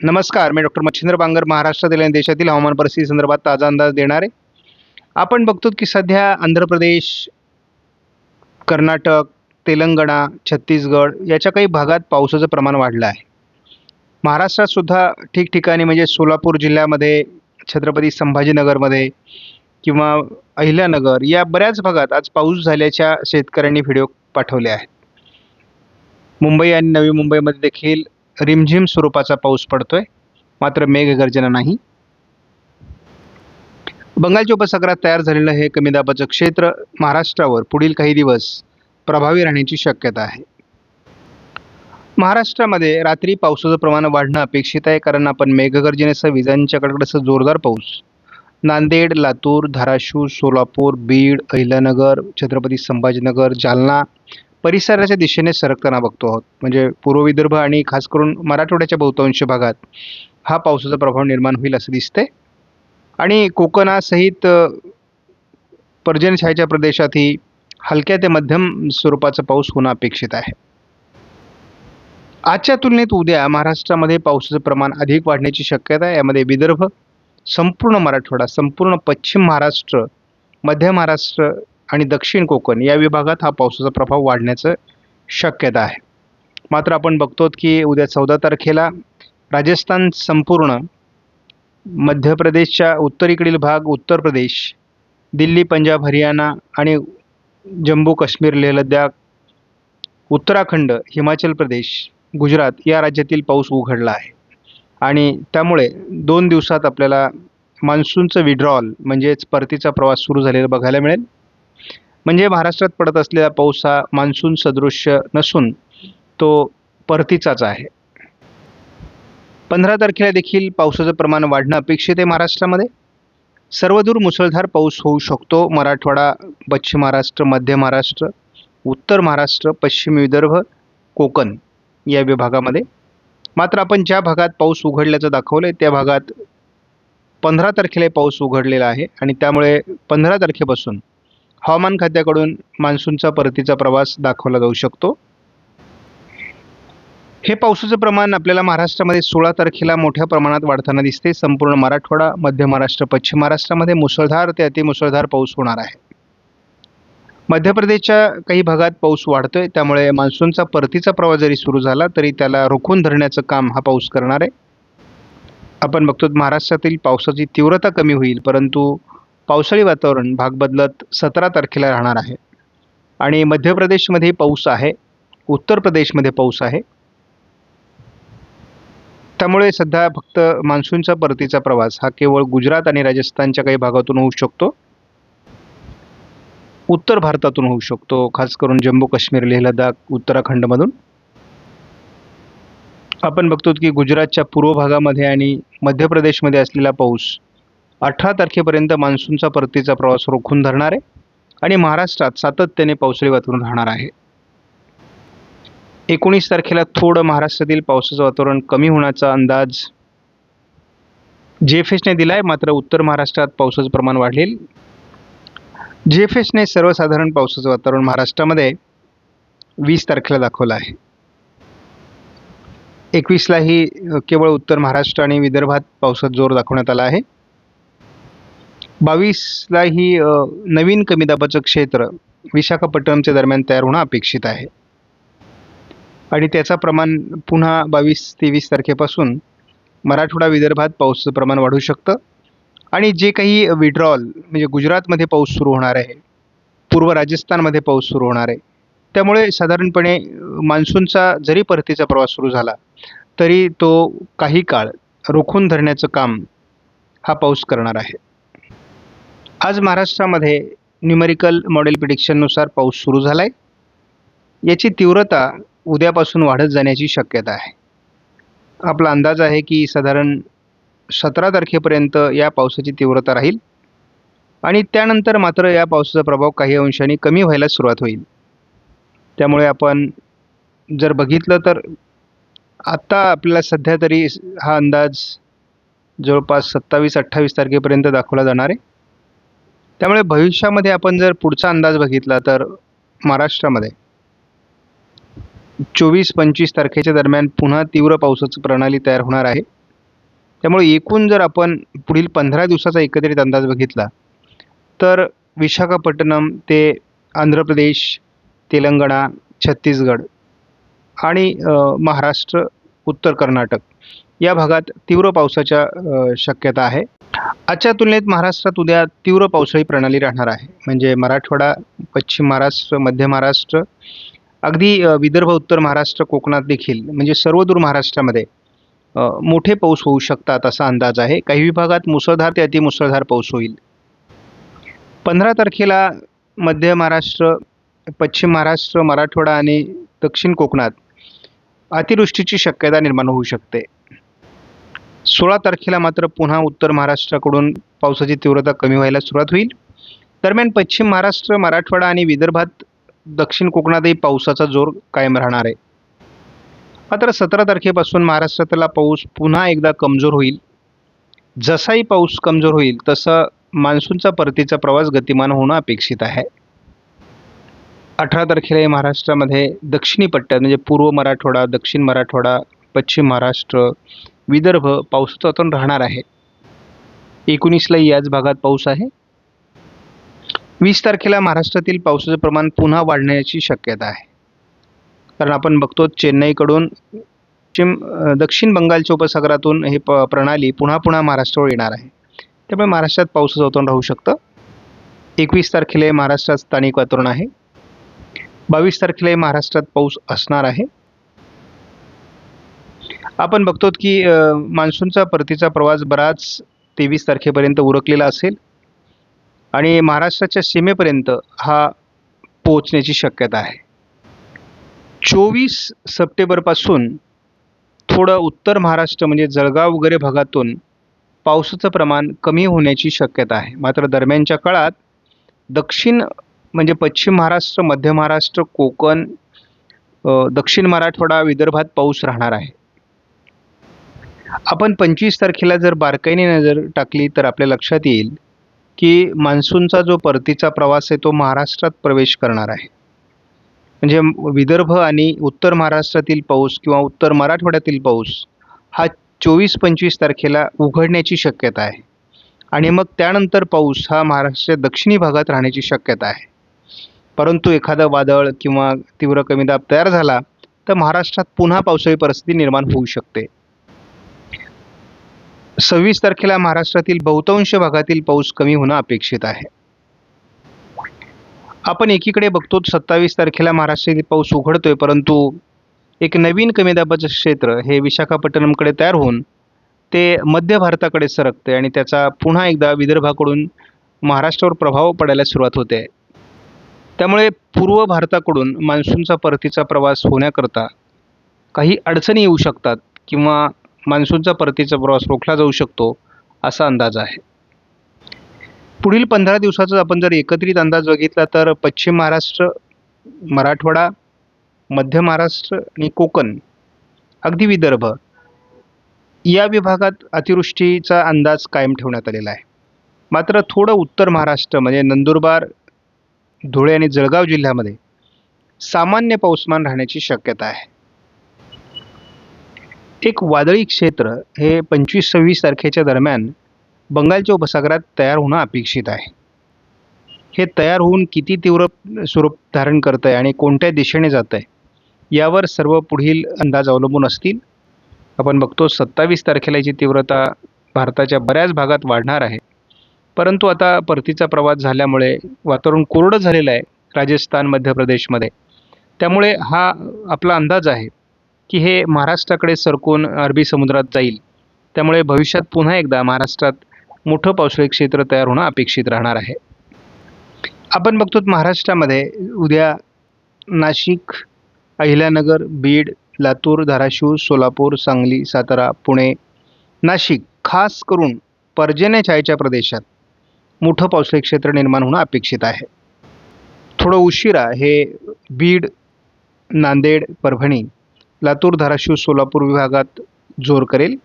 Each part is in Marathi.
नमस्कार मी डॉक्टर मच्छिंद्र बांगर महाराष्ट्रातील आणि देशातील हवामान परिस्थिती संदर्भात ताजा अंदाज देणार. आहे आपण बघतो की सध्या आंध्र प्रदेश कर्नाटक तेलंगणा छत्तीसगड याच्या काही भागात पावसाचं प्रमाण वाढलं आहे. महाराष्ट्रातसुद्धा ठिकठिकाणी म्हणजे सोलापूर जिल्ह्यामध्ये छत्रपती संभाजीनगरमध्ये किंवा अहिल्यानगर या बऱ्याच भागात आज पाऊस झाल्याच्या शेतकऱ्यांनी व्हिडिओ पाठवले आहेत. मुंबई आणि नवी मुंबईमध्ये देखील रिमझिम स्वरूपाचा पाऊस पडतोय. मात्र मेघगर्जना नाही. बंगालच्या उपसागरात तयार झालेलं हे कमी दाबाचं क्षेत्र महाराष्ट्रावर पुढील काही दिवस प्रभावी राहण्याची शक्यता आहे. महाराष्ट्रामध्ये रात्री पावसाचं प्रमाण वाढणं अपेक्षित आहे कारण आपण मेघगर्जनेसह विजांच्या कडकडासह जोरदार पाऊस. नांदेड लातूर धाराशिव सोलापूर बीड अहिल्यानगर छत्रपती संभाजीनगर जालना परिसराच्या दिशेने सरकताना बघतो आहोत. म्हणजे पूर्व विदर्भ आणि खास करून मराठवाड्याच्या बहुतांश भागात हा पावसाचा प्रभाव निर्माण होईल असं दिसते आणि कोकणासहित पर्जनछायाच्या प्रदेशातही हलक्या ते मध्यम स्वरूपाचा पाऊस होणं अपेक्षित आहे. आजच्या तुलनेत उद्या महाराष्ट्रामध्ये पावसाचं प्रमाण अधिक वाढण्याची शक्यता आहे. यामध्ये विदर्भ संपूर्ण मराठवाडा संपूर्ण पश्चिम महाराष्ट्र मध्य महाराष्ट्र आणि दक्षिण कोकण या विभागात हा पावसाचा प्रभाव वाढण्याचं शक्यता आहे. मात्र आपण बघतो की उद्या चौदा तारखेला राजस्थान संपूर्ण मध्य प्रदेशच्या उत्तरेकडील भाग उत्तर प्रदेश दिल्ली पंजाब हरियाणा आणि जम्मू काश्मीर लेह लडाख उत्तराखंड हिमाचल प्रदेश गुजरात या राज्यातील पाऊस उघडला आहे. आणि त्यामुळे दोन दिवसात आपल्याला मान्सूनचं विड्रॉल म्हणजेच परतीचा प्रवास सुरू झालेला बघायला मिळेल. म्हणजे महाराष्ट्रात पडत असलेला पाऊस हा मान्सून सदृश्य नसून तो परतीचाच आहे. पंधरा तारखेला देखील पावसाचं प्रमाण वाढणं अपेक्षित आहे महाराष्ट्रामध्ये. सर्वदूर मुसळधार पाऊस होऊ शकतो मराठवाडा पश्चिम महाराष्ट्र मध्य महाराष्ट्र उत्तर महाराष्ट्र पश्चिम विदर्भ कोकण या विभागामध्ये. मात्र आपण ज्या भागात पाऊस उघडल्याचं दाखवलं आहे त्या भागात पंधरा तारखेला पाऊस उघडलेला आहे आणि त्यामुळे पंधरा तारखेपासून हवामान खात्याकडून मान्सूनचा परतीचा प्रवास दाखवला जाऊ शकतो. हे पावसाचं प्रमाण आपल्याला महाराष्ट्रामध्ये सोळा तारखेला मोठ्या प्रमाणात वाढताना दिसते. संपूर्ण मराठवाडा मध्य महाराष्ट्र पश्चिम महाराष्ट्रामध्ये मुसळधार ते अतिमुसळधार पाऊस होणार आहे. मध्य प्रदेशच्या काही भागात पाऊस वाढतोय. त्यामुळे मान्सूनचा परतीचा प्रवास जरी सुरू झाला तरी त्याला रोखून धरण्याचं काम हा पाऊस करणार आहे. आपण बघतो महाराष्ट्रातील पावसाची तीव्रता कमी होईल परंतु पावसाळी वातावरण भाग बदलत सतरा तारखेला राहणार आहे. आणि मध्य प्रदेशमध्ये पाऊस आहे. उत्तर प्रदेशमध्ये पाऊस आहे. त्यामुळे सध्या फक्त मान्सूनचा परतीचा प्रवास हा केवळ गुजरात आणि राजस्थानच्या काही भागातून होऊ शकतो. उत्तर भारतातून होऊ शकतो. खास करून जम्मू काश्मीर लेह लडाख उत्तराखंडमधून. आपण बघतो की गुजरातच्या पूर्व भागामध्ये आणि मध्य प्रदेशमध्ये असलेला पाऊस अठरा तारखेपर्यंत मान्सूनचा परतीचा प्रवास रोखून धरणार आहे आणि महाराष्ट्रात सातत्याने पावसाळी वातावरण राहणार आहे. एकोणीस तारखेला थोडं महाराष्ट्रातील पावसाचं वातावरण कमी होण्याचा अंदाज जी एफ एसने दिला आहे मात्र उत्तर महाराष्ट्रात पावसाचं प्रमाण वाढेल जी एफ एसने सर्वसाधारण पावसाचं वातावरण महाराष्ट्रामध्ये वीस तारखेला दाखवलं आहे. एकवीसलाही केवळ उत्तर महाराष्ट्र आणि विदर्भात पावसात जोर दाखवण्यात आला आहे. बावीसला ही नवीन कमी दाबाचं क्षेत्र विशाखापट्टणमच्या दरम्यान तयार होणं अपेक्षित आहे. आणि त्याचा प्रमाण पुन्हा बावीस तेवीस तारखेपासून मराठवाडा विदर्भात पाऊसचं प्रमाण वाढू शकतं. आणि जे काही विड्रॉल म्हणजे गुजरातमध्ये पाऊस सुरू होणार आहे पूर्व राजस्थानमध्ये पाऊस सुरू होणार आहे त्यामुळे साधारणपणे मान्सूनचा जरी परतीचा प्रवास सुरू झाला तरी तो काही काळ रोखून धरण्याचं काम हा पाऊस करणार आहे. आज महाराष्ट्रामध्ये न्यूमेरिकल मॉडेल प्रिडिक्शननुसार पाऊस सुरू झाला आहे याची तीव्रता उद्यापासून वाढत जाण्याची शक्यता आहे. आपला अंदाज आहे की साधारण सतरा तारखेपर्यंत या पावसाची तीव्रता राहील आणि त्यानंतर मात्र या पावसाचा प्रभाव काही अंशाने कमी व्हायला सुरुवात होईल. त्यामुळे आपण जर बघितलं तर आत्ता आपल्याला सध्या तरी हा अंदाज जवळपास सत्तावीस अठ्ठावीस तारखेपर्यंत दाखवला जाणार आहे. त्यामुळे भविष्यामध्ये आपण जर पुढचा अंदाज बघितला तर महाराष्ट्रामध्ये चोवीस पंचवीस तारखेच्या दरम्यान पुन्हा तीव्र पावसाची प्रणाली तयार होणार आहे. त्यामुळे एकूण जर आपण पुढील पंधरा दिवसाचा एकत्रित अंदाज बघितला तर विशाखापट्टणम ते आंध्र प्रदेश तेलंगणा छत्तीसगड आणि महाराष्ट्र उत्तर कर्नाटक या भागात तीव्र पावसाच्या शक्यता आहे. आजच्या तुलनेत महाराष्ट्रात उद्या तीव्र पावसाळी प्रणाली राहणार आहे. म्हणजे मराठवाडा पश्चिम महाराष्ट्र मध्य महाराष्ट्र अगदी विदर्भ उत्तर महाराष्ट्र कोकणात देखील म्हणजे सर्वदूर महाराष्ट्रामध्ये मोठे पाऊस होऊ शकतात असा अंदाज आहे. काही विभागात मुसळधार ते अतिमुसळधार पाऊस होईल. पंधरा तारखेला मध्य महाराष्ट्र पश्चिम महाराष्ट्र मराठवाडा आणि दक्षिण कोकणात अतिवृष्टीची शक्यता निर्माण होऊ शकते. सोळा तारखेला मात्र पुन्हा उत्तर महाराष्ट्राकडून पावसाची तीव्रता कमी व्हायला सुरुवात होईल. दरम्यान पश्चिम महाराष्ट्र मराठवाडा आणि विदर्भात दक्षिण कोकणातही पावसाचा जोर कायम राहणार आहे. मात्र सतरा तारखेपासून महाराष्ट्रातला पाऊस पुन्हा एकदा कमजोर होईल. जसाही पाऊस कमजोर होईल तसा मान्सूनचा परतीचा प्रवास गतिमान होणं अपेक्षित आहे. अठरा तारखेला महाराष्ट्रामध्ये दक्षिणी पट्ट्यात म्हणजे पूर्व मराठवाडा दक्षिण मराठवाडा पश्चिम महाराष्ट्र विदर्भ पावसाचातून राहणार आहे. एकोणीसला याच भागात पाऊस आहे. वीस तारखेला महाराष्ट्रातील पावसाचं प्रमाण पुन्हा वाढण्याची शक्यता आहे. कारण आपण बघतो चेन्नईकडून पश्चिम दक्षिण बंगालच्या उपसागरातून हे प प्रणाली पुन्हा पुन्हा महाराष्ट्रावर येणार आहे. त्यामुळे महाराष्ट्रात पावसाचं वातावरण राहू शकतं. एकवीस तारखेला हे महाराष्ट्रात स्थानिक वातावरण आहे. बावीस तारखेला हे महाराष्ट्रात पाऊस असणार आहे. आपण बघतो की मान्सूनचा परतीचा प्रवास बराच तेवीस तारखेपर्यंत उरकलेला असेल आणि महाराष्ट्राच्या सीमेपर्यंत हा पोहोचण्याची शक्यता आहे. चोवीस सप्टेंबरपासून थोडं उत्तर महाराष्ट्र म्हणजे जळगाव वगैरे भागातून पावसाचं प्रमाण कमी होण्याची शक्यता आहे. मात्र दरम्यानच्या काळात दक्षिण म्हणजे पश्चिम महाराष्ट्र मध्य महाराष्ट्र कोकण दक्षिण मराठवाडा विदर्भात पाऊस राहणार आहे. आपण पंचवीस तारखेला जर बारकाईने नजर टाकली तर आपल्या लक्षात येईल की मान्सूनचा जो परतीचा प्रवास आहे तो महाराष्ट्रात प्रवेश करणार आहे. म्हणजे विदर्भ आणि उत्तर महाराष्ट्रातील पाऊस किंवा उत्तर मराठवाड्यातील पाऊस हा चोवीस पंचवीस तारखेला उघडण्याची शक्यता आहे. आणि मग त्यानंतर पाऊस हा महाराष्ट्राच्या दक्षिणी भागात राहण्याची शक्यता आहे. परंतु एखादं वादळ किंवा तीव्र कमी दाब तयार झाला तर महाराष्ट्रात पुन्हा पावसाळी परिस्थिती निर्माण होऊ शकते. सव्वीस तारखेला महाराष्ट्रातील बहुतांश भागातील पाऊस कमी होणं अपेक्षित आहे. आपण एकीकडे बघतो सत्तावीस तारखेला महाराष्ट्रातील पाऊस उघडतोय परंतु एक नवीन कमी दाबाचं क्षेत्र हे विशाखापट्टणमकडे तयार होऊन ते मध्य भारताकडे सरकते आणि त्याचा पुन्हा एकदा विदर्भाकडून महाराष्ट्रावर प्रभाव पडायला सुरुवात होते. त्यामुळे पूर्व भारताकडून मान्सूनचा परतीचा प्रवास होण्याकरता काही अडचणी येऊ शकतात किंवा मान्सूनचा परतीचा प्रवास रोखला जाऊ शकतो असा अंदाज आहे. पुढील पंधरा दिवसाचा आपण जर एकत्रित अंदाज बघितला तर पश्चिम महाराष्ट्र मराठवाडा मध्य महाराष्ट्र आणि कोकण अगदी विदर्भ या विभागात अतिवृष्टीचा अंदाज कायम ठेवण्यात आलेला आहे. मात्र थोडं उत्तर महाराष्ट्र म्हणजे नंदुरबार धुळे आणि जळगाव जिल्ह्यामध्ये सामान्य पाऊसमान राहण्याची शक्यता आहे. एक वादळी क्षेत्र हे पंचवीस सव्वीस तारखेच्या दरम्यान बंगालच्या उपसागरात तयार होणं अपेक्षित आहे. हे तयार होऊन किती तीव्र स्वरूप धारण करतं आहे आणि कोणत्या दिशेने जातं आहे यावर सर्व पुढील अंदाज अवलंबून असतील. आपण बघतो सत्तावीस तारखेला याची तीव्रता भारताच्या बऱ्याच भागात वाढणार आहे. परंतु आता परतीचा प्रवास झाल्यामुळे वातावरण कोरडं झालेलं आहे राजस्थान मध्य प्रदेशमध्ये. त्यामुळे हा आपला अंदाज आहे. की हे महाराष्ट्राकडे सरकून अरबी समुद्रात जाईल. त्यामुळे भविष्यात पुन्हा एकदा महाराष्ट्रात मोठं पावसाळी क्षेत्र तयार होणं अपेक्षित राहणार आहे. आपण बघतो महाराष्ट्रामध्ये उद्या नाशिक अहिल्यानगर बीड लातूर धाराशिव सोलापूर सांगली सातारा पुणे नाशिक खास करून पर्जन्य छायेच्या प्रदेशात मोठं पावसाळी क्षेत्र निर्माण होणं अपेक्षित आहे. थोडं उशिरा हे बीड नांदेड परभणी लातूर धाराशिव सोलापूर विभागात जोर करेल.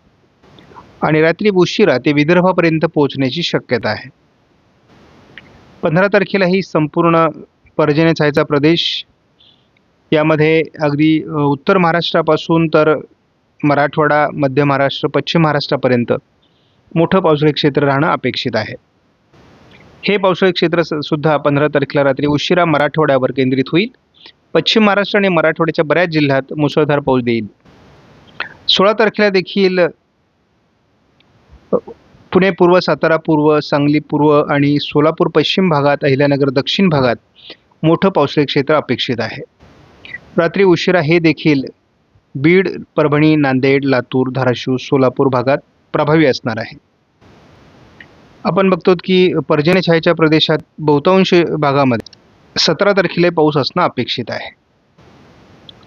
आणि रात्री उशिरा ते विदर्भापर्यंत पोहोचण्याची शक्यता आहे. पंधरा तारखेलाही संपूर्ण पर्जन्य छायेचा प्रदेश. यामध्ये अगदी उत्तर महाराष्ट्रापासून तर मराठवाडा मध्य महाराष्ट्र पश्चिम महाराष्ट्रापर्यंत मोठं पावसाळी क्षेत्र राहणं अपेक्षित आहे. हे पावसाळी क्षेत्र सुद्धा पंधरा तारखेला रात्री उशिरा मराठवाड्यावर केंद्रित होईल. पश्चिम महाराष्ट्र आणि मराठवाड्याच्या बऱ्याच जिल्ह्यात मुसळधार पाऊस देईल. सोळा तारखेला देखील पुणे पूर्व सातारा पूर्व सांगली पूर्व आणि सोलापूर पश्चिम भागात अहिल्यानगर दक्षिण भागात मोठं पावसाळी क्षेत्र अपेक्षित आहे. रात्री उशिरा हे देखील बीड परभणी नांदेड लातूर धाराशिव सोलापूर भागात प्रभावी असणार आहे. आपण बघतो की पर्जन्यछायेच्या प्रदेशात बहुतांश भागामध्ये सतरा तारखेला पाऊस असणं अपेक्षित आहे.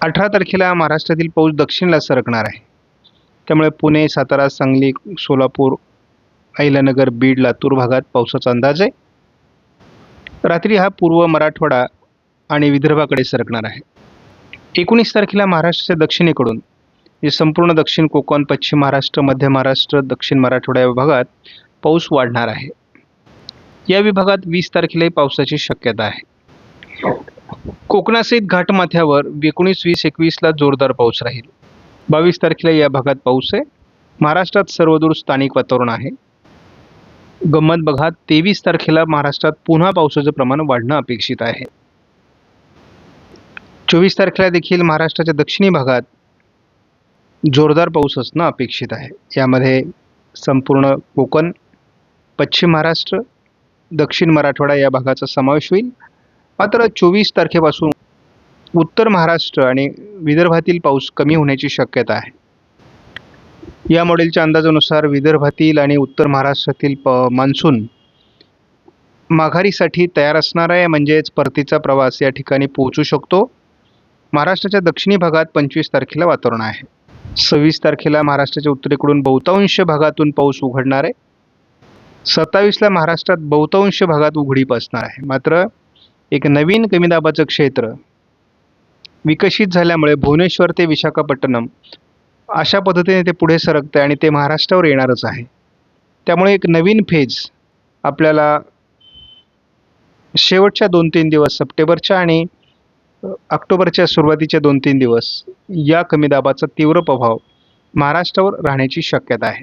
अठरा तारखेला महाराष्ट्रातील पाऊस दक्षिणला सरकणार आहे. त्यामुळे पुणे सातारा सांगली सोलापूर अहिल्यानगर बीड लातूर भागात पावसाचा अंदाज आहे. रात्री हा पूर्व मराठवाडा आणि विदर्भाकडे सरकणार आहे. एकोणीस तारखेला महाराष्ट्राच्या दक्षिणेकडून जे संपूर्ण दक्षिण कोकण पश्चिम महाराष्ट्र मध्य महाराष्ट्र दक्षिण मराठवाडा या भागात पाऊस वाढणार आहे. या विभागात वीस तारखेलाही पावसाची शक्यता आहे. कोकणासहित घाटमाथ्यावर एकोणीस वीस एकवीसला जोरदार पाऊस राहील. बावीस तारखेला या भागात पाऊस आहे. महाराष्ट्रात सर्वदूर स्थानिक वातावरण आहे. गंमत बघा तेवीस तारखेला महाराष्ट्रात पुन्हा पावसाचं प्रमाण वाढणं अपेक्षित आहे. चोवीस तारखेला देखील महाराष्ट्राच्या दक्षिणी भागात जोरदार पाऊस असणं अपेक्षित आहे. यामध्ये संपूर्ण कोकण पश्चिम महाराष्ट्र दक्षिण मराठवाडा या भागाचा समावेश होईल. मात्र चोवीस तारखेपासून उत्तर महाराष्ट्र आणि विदर्भातील पाऊस कमी होण्याची शक्यता आहे. या मॉडेलच्या अंदाजानुसार विदर्भातील आणि उत्तर महाराष्ट्रातील प मान्सून माघारीसाठी तयार असणार आहे म्हणजेच परतीचा प्रवास या ठिकाणी पोहोचू शकतो. महाराष्ट्राच्या दक्षिणी भागात पंचवीस तारखेला वातावरण आहे. सव्वीस तारखेला महाराष्ट्राच्या उत्तरेकडून बहुतांश भागातून पाऊस उघडणार आहे. सत्तावीसला महाराष्ट्रात बहुतांश भागात उघडीप असणार आहे. मात्र एक नवीन कमी दाबाचं क्षेत्र विकसित झाल्यामुळे भुवनेश्वर ते विशाखापट्टणम अशा पद्धतीने ते पुढे सरकतं आहे आणि ते महाराष्ट्रावर येणारच आहे. त्यामुळे एक नवीन फेज आपल्याला शेवटच्या दोन तीन दिवस सप्टेंबरच्या आणि ऑक्टोबरच्या सुरुवातीच्या दोन तीन दिवस या कमी दाबाचा तीव्र प्रभाव महाराष्ट्रावर राहण्याची शक्यता आहे.